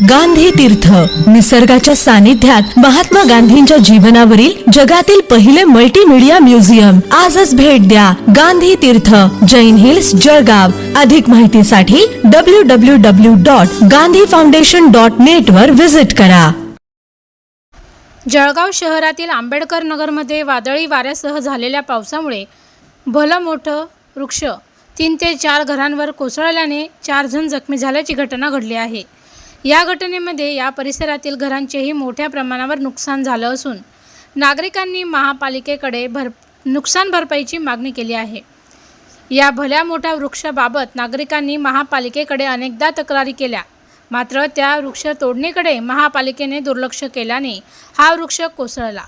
गांधी तीर्थ. निसर्गाच्या सानिध्यात महात्मा गांधींच्या जीवनावरील जगातील पहिले मल्टीमीडिया म्युझियम आजच भेट द्या गांधी तीर्थ. जैन हिल्स जळगाव. अधिक माहितीसाठी W W W dot Gandhi foundation dot net वर व्हिजिट करा. जळगाव शहरातील आंबेडकर नगरमध्ये वादळी वाऱ्यासह झालेल्या पावसामुळे भलं मोठं वृक्ष तीन ते चार घरांवर कोसळल्याने चार जण जखमी झाल्याची घटना घडली आहे. या घटनेमध्ये या परिसरातील घरांचेही मोठ्या प्रमाणावर नुकसान झालं असून नागरिकांनी महापालिकेकडे भर नुकसान भरपाईची मागणी केली आहे. या भल्या मोठ्या वृक्षाबाबत नागरिकांनी महापालिकेकडे अनेकदा तक्रारी केल्या मात्र त्या वृक्ष तोडणीकडे महापालिकेने दुर्लक्ष केल्याने हा वृक्ष कोसळला.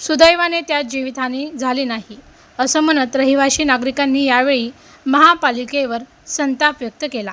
सुदैवाने त्यात जीवितहानी झाली नाही असं म्हणत रहिवासी नागरिकांनी यावेळी महापालिकेवर संताप व्यक्त केला.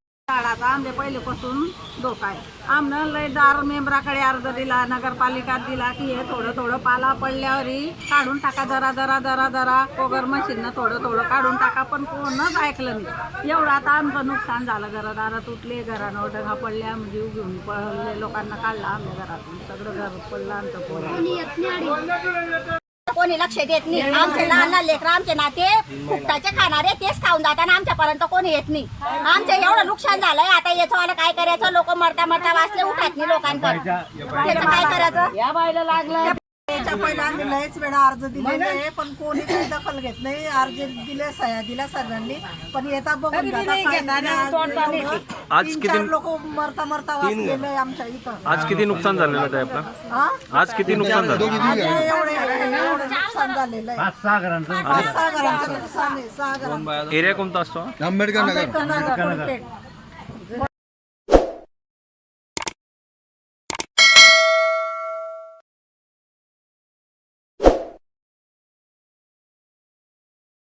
काळात आंबे पहिलेपासून धोका आहे. आमनं लय दार मेंबराकडे अर्ज दिला नगरपालिकात दिला की हे थोडं थोडं पाला पडल्यावरही काढून टाका जरा जरा जरा जरा. कोगर मशीननं थोडं थोडं काढून टाका पण कोणच ऐकलं नाही. एवढं आता आमचं नुकसान झालं. घरा दारं तुटले घरानं डगा पडल्या जीव घेऊन पळले लोकांना काढला आम्ही घरातून. सगळं घर पडलं आमचं कोणी लक्ष देत नाही. आमचे लहान लहान लेकर आमचे नाते फुकटाचे खाणारे तेच खाऊन जातात आणि आमच्यापर्यंत कोणी येत नाही. आमचं एवढं नुकसान झालंय आता याचं वाला काय करायचं? लोक मरता मरता वाचले उठत नाही लोकांकडे त्याचं काय करायचं? या बायला लागलं. त्याच्या पहिला आम्ही लयच वेळा अर्ज दिलेले आहे पण कोणी काही दखल घेत नाही. अर्ज दिले सह्या दिल्या सर्वांनी. पण येता बघून आज किती लोक मरता मरता वाचलेले आमच्या इथं. आज किती नुकसान झालेलं आहे आपलं? आज किती नुकसान झालं? एवढं नुकसान झालेलं आहे. पाच सहा घरांचं. नुकसान आहे सहा घरांचं. एरिया कोणता असतो? आंबेडकर नगर. आंबेडकर नगर.